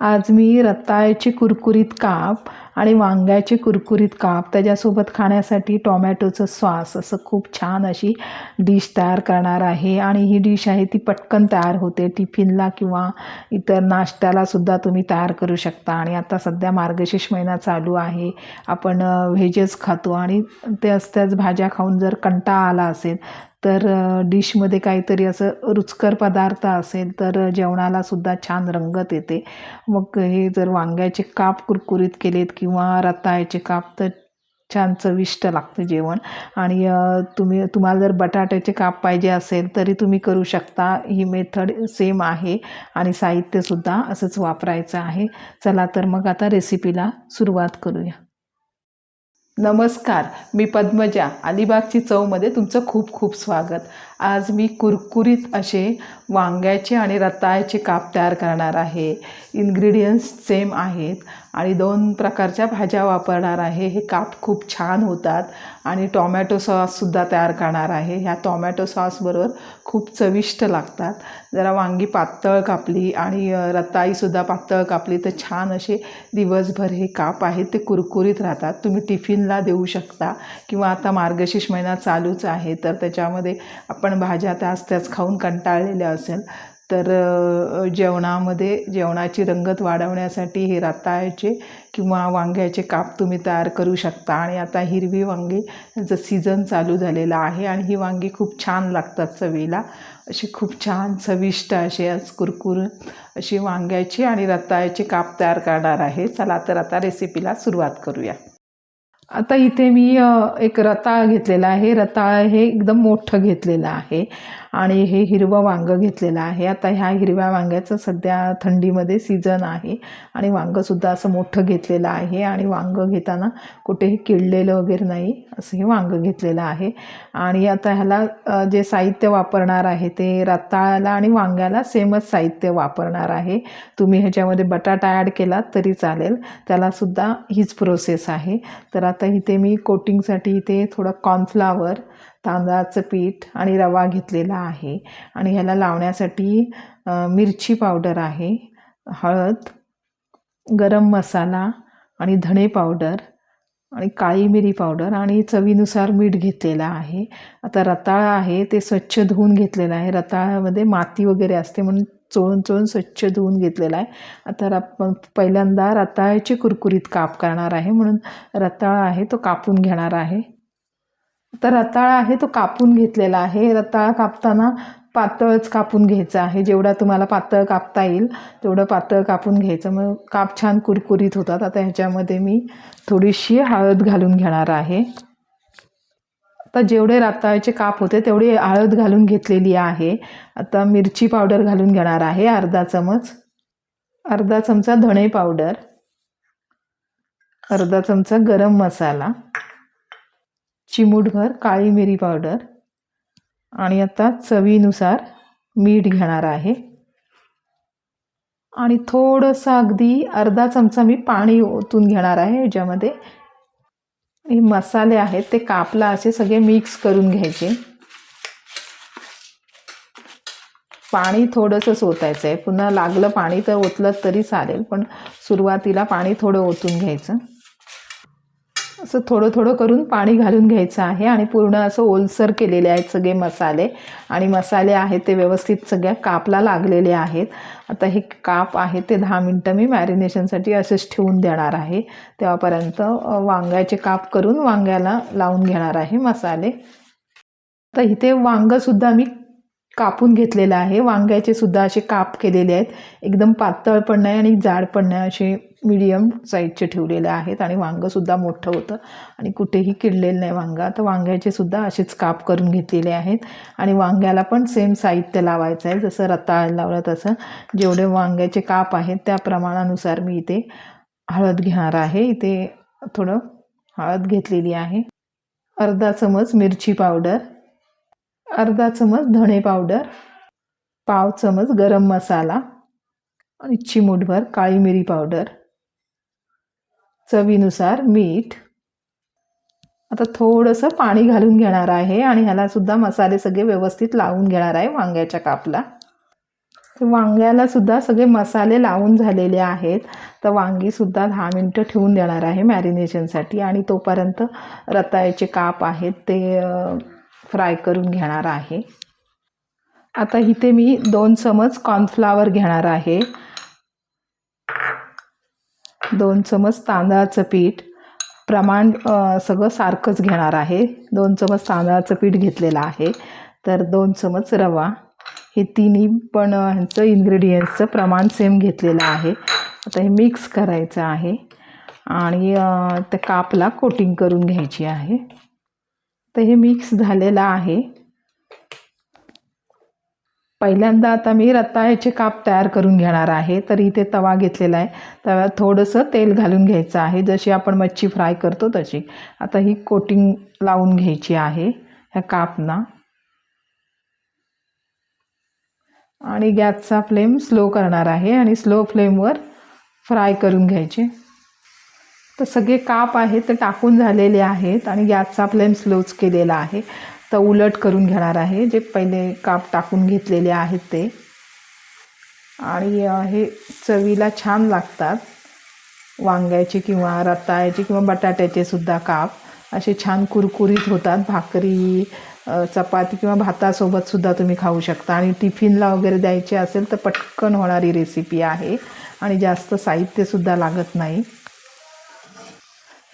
आज मी रताळ्याची कुरकुरीत काप आणि वांग्याची कुरकुरीत काप त्याच्यासोबत खाण्यासाठी टॉमॅटोचं सॉस असं खूप छान अशी डिश तयार करणार आहे. आणि ही डिश आहे ती पटकन तयार होते. टिफिनला किंवा इतर नाश्त्याला सुद्धा तुम्ही तयार करू शकता. आणि आता सध्या मार्गशीर्ष महिना चालू आहे. आपण व्हेजेस खातो आणि त्याच त्याच भाज्या खाऊन जर कंटाळा आला असेल तर डिशमध्ये काहीतरी असं रुचकर पदार्थ असेल तर जेवणाला सुद्धा छान रंगत येते. मग हे जर वांग्याचे काप कुरकुरीत केलेत किंवा रताळ्याचे काप तर छान चविष्ट लागतं जेवण. आणि तुम्ही तुम्हाला जर बटाट्याचे काप पाहिजे असेल तरी तुम्ही करू शकता. ही मेथड सेम आहे आणि साहित्यसुद्धा असंच वापरायचं आहे. चला तर मग आता रेसिपीला सुरुवात करूया. नमस्कार मी पद्मजा. अलिबागची चवमध्ये तुमचं खूप खूप स्वागत. आज मी कुरकुरीत असे वांग्याचे आणि रताळ्याचे काप तयार करणार आहे. इन्ग्रेडियंट्स सेम आहेत आणि दोन प्रकारच्या भाज्या वापरणार आहे. हे काप खूप छान होतात आणि टॉमॅटो सॉससुद्धा तयार करणार आहे. ह्या टॉमॅटो सॉसबरोबर खूप चविष्ट लागतात. जरा वांगी पातळ कापली आणि रताळीसुद्धा पातळ कापली तर छान असे दिवसभर हे काप आहेत. ते कुरकुरीत राहतात. तुम्ही टिफिनला देऊ शकता किंवा आता मार्गशीर्ष महिना चालूच आहे तर त्याच्यामध्ये आपण भाज्या त्याच त्याच खाऊन कंटाळलेल्या असेल तर जेवणामध्ये जेवणाची रंगत वाढवण्यासाठी हे रताळ्याचे किंवा वांग्याचे काप तुम्ही तयार करू शकता. आणि आता हिरवी वांगी यांचं सीझन चालू झालेलं आहे आणि ही वांगी खूप छान लागतात चवीला. अशी खूप छान चविष्ट असे आज कुरकुर अशी वांग्याची आणि रताळ्याचे काप तयार करणार आहे. चला तर आता रेसिपीला सुरुवात करूया. आता इथे मी एक रताळ घेतलेला आहे. रताळ हे एकदम मोठं घेतलेलं आहे. आणि हे हिरवं वांगं घेतलेलं आहे. आता ह्या हिरव्या वांग्याचं सध्या थंडीमध्ये सीझन आहे आणि वांगंसुद्धा असं मोठं घेतलेलं आहे आणि वांगं घेताना कुठेही किडलेलं वगैरे नाही असं हे वांगं घेतलेलं आहे. आणि आता ह्याला जे साहित्य वापरणार आहे ते रताळ्याला आणि वांग्याला सेमच साहित्य वापरणार आहे. तुम्ही ह्याच्यामध्ये बटाटा ॲड केला तरी चालेल. त्यालासुद्धा हीच प्रोसेस आहे. तर आता इथे मी कोटिंगसाठी इथे थोडं कॉर्नफ्लावर तांदळाचं पीठ आणि रवा घेतलेला आहे. आणि ह्याला लावण्यासाठी मिरची पावडर आहे हळद गरम मसाला आणि धणे पावडर आणि काळी मिरी पावडर आणि चवीनुसार मीठ घेतलेलं आहे. आता रताळा आहे ते स्वच्छ धुवून घेतलेलं आहे. रताळ्यामध्ये माती वगैरे असते म्हणून चोळून चोळून स्वच्छ धुवून घेतलेला आहे. आता आपण पहिल्यांदा रताळ्याची कुरकुरीत काप करणार आहे म्हणून रताळा आहे तो कापून घेणार आहे. तर रताळा आहे तो कापून घेतलेला आहे. रताळा कापताना पातळच कापून घ्यायचं आहे. जेवढा तुम्हाला पातळ कापता येईल तेवढं पातळ कापून घ्यायचं. मग काप छान कुरकुरीत होतात. आता ह्याच्यामध्ये मी थोडीशी हळद घालून घेणार आहे. आता जेवढे रताळ्याचे काप होते तेवढी हळद घालून घेतलेली आहे. आता मिरची पावडर घालून घेणार आहे अर्धा चमच. अर्धा चमचा धणे पावडर. अर्धा चमचा गरम मसाला. चिमूटभर काळी मिरी पावडर आणि आता चवीनुसार मीठ घेणार आहे. आणि थोडंसं अगदी अर्धा चमचा मी पाणी ओतून घेणार आहे ह्याच्यामध्ये हे मसाले आहेत ते कापला असे सगळे मिक्स करून घ्यायचे. पाणी थोडंसंच ओतायचं आहे पुन्हा लागलं पाणी तर ओतलं तरी चालेल पण सुरुवातीला पाणी थोडं ओतून घ्यायचं. असं थोडं थोडं करून पाणी घालून घ्यायचं आहे आणि पूर्ण असं ओलसर केलेले आहेत सगळे मसाले. आणि मसाले आहेत ते व्यवस्थित सगळ्या कापला लागलेले आहेत. आता हे काप आहे ते दहा मिनटं मी मॅरिनेशनसाठी असेच ठेवून देणार आहे. तेव्हापर्यंत वांग्याचे काप करून वांग्याला लावून घेणार आहे मसाले. तर इथे वांगंसुद्धा मी कापून घेतलेलं आहे. वांग्याचे सुद्धा असे काप केलेले आहेत. एकदम पातळ पण नाही आणि जाड पण नाही असे मीडियम साईजचे ठेवलेले आहेत आणि वांगंसुद्धा मोठं होतं. आणि कुठेही किडलेलं नाही वांगा. तर वांग्याचे सुद्धा असेच काप करून घेतलेले आहेत. आणि वांग्याला पण सेम साहित्य लावायचं आहे. जसं रताळ लावलं तसं. जेवढे वांग्याचे काप आहेत त्या प्रमाणानुसार मी इथे हळद घेणार आहे. इथे थोडं हळद घेतलेली आहे. अर्धा चमच मिरची पावडर. अर्धा चमच धणे पावडर. पाव चमच गरम मसाला. आणि चिमूटभर काळी मिरी पावडर. चवीनुसार मीठ. आता थोडंसं पाणी घालून घेणार आहे आणि ह्यालासुद्धा मसाले सगळे व्यवस्थित लावून घेणार आहे वांग्याच्या कापला. तर वांग्यालासुद्धा सगळे मसाले लावून झालेले आहेत. तर वांगीसुद्धा दहा मिनटं ठेवून देणार आहे मॅरिनेशनसाठी आणि तोपर्यंत रताळ्याचे काप आहेत ते फ्राय करून घेणार आहे. आता इथे मी दोन चमच कॉर्नफ्लावर घेणार आहे. दोन चमच तांदळाचं पीठ. प्रमाण सगळं सारखंच घेणार आहे. दोन चमच तांदळाचं पीठ घेतलेलं आहे. तर दोन चमच रवा. हे तिन्ही पण ह्यांचं इन्ग्रेडियंट्सचं प्रमाण सेम घेतलेलं आहे. आता हे मिक्स करायचं आहे. आणि त्या कापला कोटिंग करून घ्यायची आहे. तर हे मिक्स झालेलं आहे. पहिल्यांदा आता मी रताळ्याचे काप तयार करून घेणार आहे. तर इथे तवा घेतलेला आहे. तव्यात थोडंसं तेल घालून घ्यायचं आहे. जशी आपण मच्छी फ्राय करतो तशी. आता ही कोटिंग लावून घ्यायची आहे ह्या कापना. आणि गॅसचा फ्लेम स्लो करणार आहे आणि स्लो फ्लेमवर फ्राय करून घ्यायचे. तर सगळे काप आहेत ते टाकून झालेले आहेत आणि गॅसचा फ्लेम स्लोच केलेला आहे. तर उलट करून घेणार आहे. जे पहिले काप टाकून घेतलेले आहेत ते. आणि हे चवीला छान लागतात. वांग्याचे किंवा रताळ्याचे किंवा बटाट्याचे सुद्धा काप. असे छान कुरकुरीत होतात. भाकरी चपाती किंवा भातासोबत सुद्धा तुम्ही खाऊ शकता. आणि टिफिनला वगैरे द्यायचे असेल तर पटकन होणारी रेसिपी आहे. आणि जास्त साहित्यसुद्धा लागत नाही.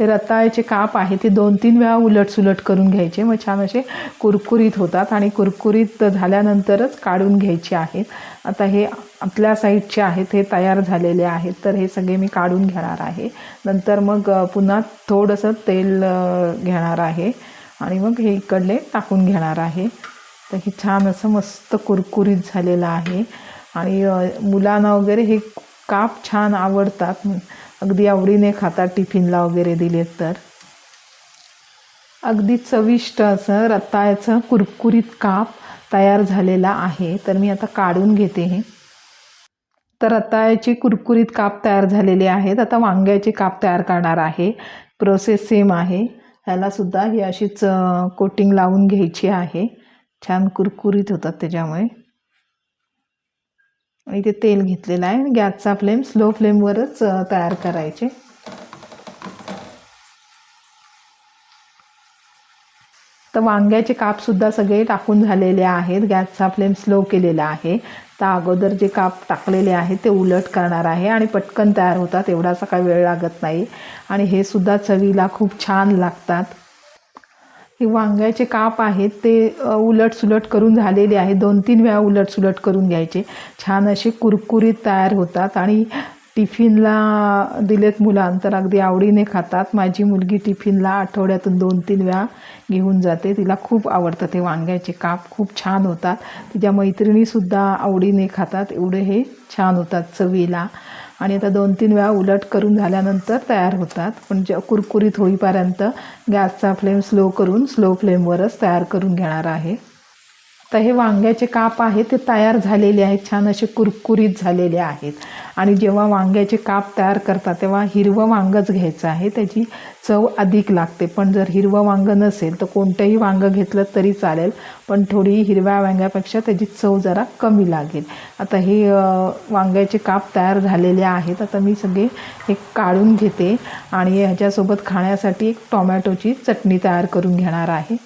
हे रताळ्याचे काप आहे ते दोन तीन वेळा उलटसुलट करून घ्यायचे. मग छान असे कुरकुरीत होतात आणि कुरकुरीत झाल्यानंतरच काढून घ्यायचे आहेत. आता हे आपल्या साईडचे आहेत हे तयार झालेले आहेत. तर हे सगळे मी काढून घेणार आहे. नंतर मग पुन्हा थोडंसं तेल घेणार आहे. आणि मग हे इकडले टाकून घेणार आहे. तर हे छान असं मस्त कुरकुरीत झालेलं आहे. आणि मुलांना वगैरे हे काप छान आवडतात. अगदी आवडीने खातात टिफिनला वगैरे दिलेत तर. अगदी चविष्ट असं रताळ्याचं कुरकुरीत काप तयार झालेला आहे. तर मी आता काढून घेते हे. तर रताळ्याचे कुरकुरीत काप तयार झालेले आहेत आता वांग्याचे काप तयार करणार आहे. प्रोसेस सेम आहे. ह्यालासुद्धा ही अशीच कोटिंग लावून घ्यायची आहे. छान कुरकुरीत होतात त्याच्यामुळे. आणि ते तेल घेतलेलं आहे आणि गॅसचा फ्लेम स्लो फ्लेमवरच तयार करायचे. तर वांग्याचे कापसुद्धा सगळे टाकून झालेले आहेत. गॅसचा फ्लेम स्लो केलेला आहे. तर अगोदर जे काप टाकलेले आहेत ते उलट करणार आहे आणि पटकन तयार होतात. एवढासा काही वेळ लागत नाही. आणि हे सुद्धा चवीला खूप छान लागतात. हे वांग्याचे काप आहेत ते उलटसुलट करून झालेले आहे दोन तीन वेळा उलटसुलट करून घ्यायचे. छान असे कुरकुरीत तयार होतात आणि टिफिनला दिलेत मुलांतर अगदी आवडीने खातात. माझी मुलगी टिफिनला आठवड्यातून दोन तीन वेळा घेऊन जाते. तिला खूप आवडतं ते वांग्याचे काप. खूप छान होतात. तिच्या मैत्रिणीसुद्धा आवडीने खातात. एवढे हे छान होतात चवीला. आणि आता दोन तीन वेळा उलट करून झाल्यानंतर तयार होतात. पण जे कुरकुरीत होईपर्यंत गॅसचा फ्लेम स्लो करून स्लो फ्लेमवरच तयार करून घेणार आहे. तर हे वांग्याचे काप आहे ते तयार झालेले आहेत छान असे कुरकुरीत झालेले आहेत. आणि जेव्हा वांग्याचे काप तयार करतात तेव्हा हिरवं वांगंच घ्यायचं आहे. त्याची चव अधिक लागते. पण जर हिरवं वांगं नसेल तर कोणतंही वांगं घेतलं तरी चालेल. पण थोडी हिरव्या वांग्यापेक्षा त्याची चव जरा कमी लागेल. आता हे वांग्याचे काप तयार झालेले आहेत. आता मी सगळे हे काढून घेते. आणि ह्याच्यासोबत खाण्यासाठी एक टोमॅटोची चटणी तयार करून घेणार आहे.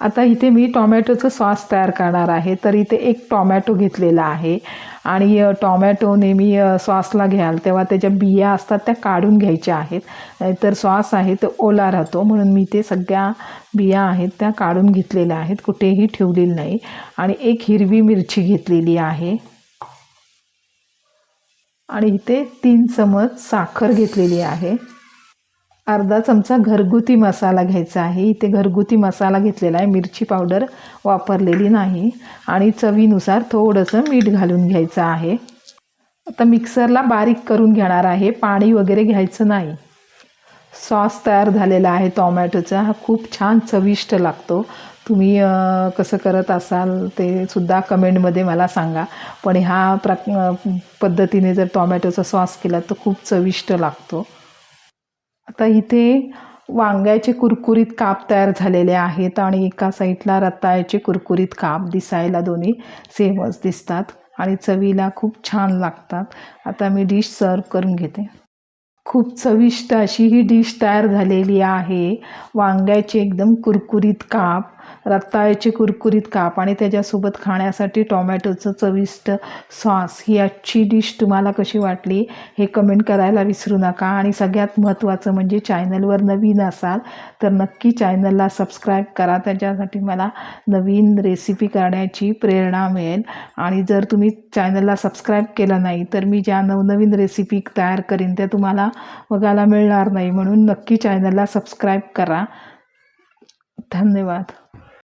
आता इथे मी टॉमॅटोचं सॉस तयार करणार आहे. तर इथे एक टॉमॅटो घेतलेला आहे. आणि टॉमॅटो नेहमी सॉसला घ्याल. तेव्हा त्याच्या बिया असतात त्या काढून घ्यायच्या आहेत. नाहीतर सॉस आहे तो ओला राहतो. म्हणून मी ते सगळ्या बिया आहेत त्या काढून घेतलेल्या आहेत. कुठेही ठेवलेली नाही. आणि एक हिरवी मिरची घेतलेली आहे. आणि इथे तीन चमच साखर घेतलेली आहे. अर्धा चमचा घरगुती मसाला घ्यायचा आहे. इथे घरगुती मसाला घेतलेला आहे. मिरची पावडर वापरलेली नाही. आणि चवीनुसार थोडंसं मीठ घालून घ्यायचं आहे. आता मिक्सरला बारीक करून घेणार आहे. पाणी वगैरे घ्यायचं नाही. सॉस तयार झालेला आहे टॉमॅटोचा. हा खूप छान चविष्ट लागतो. तुम्ही कसं करत असाल ते सुद्धा कमेंटमध्ये मला सांगा. पण ह्या प्र पद्धतीने जर टॉमॅटोचा सॉस केला तर खूप चविष्ट लागतो. आता इथे वांग्याचे कुरकुरीत काप तयार झालेले आहेत आणि एका साईडला रताळ्याचे कुरकुरीत काप दिसायला दोन्ही सेमच दिसतात आणि चवीला खूप छान लागतात. आता मी डिश सर्व करून घेते. खूप चविष्ट अशी ही डिश तयार झालेली आहे. वांग्याचे एकदम कुरकुरीत काप रताळ्याचे कुरकुरीत काप आणि त्याच्यासोबत खाण्यासाठी टॉमॅटोचं चविष्ट सॉस ही आजची डिश तुम्हाला कशी वाटली हे कमेंट करायला विसरू नका. आणि सगळ्यात महत्त्वाचं म्हणजे चॅनलवर नवीन असाल तर नक्की चॅनलला सबस्क्राईब करा. त्याच्यासाठी मला नवीन रेसिपी करण्याची प्रेरणा मिळेल. आणि जर तुम्ही चॅनलला सबस्क्राईब केलं नाही तर मी ज्या नवनवीन रेसिपी तयार करीन त्या तुम्हाला बघायला मिळणार नाही. म्हणून नक्की चॅनलला सबस्क्राईब करा. धन्यवाद.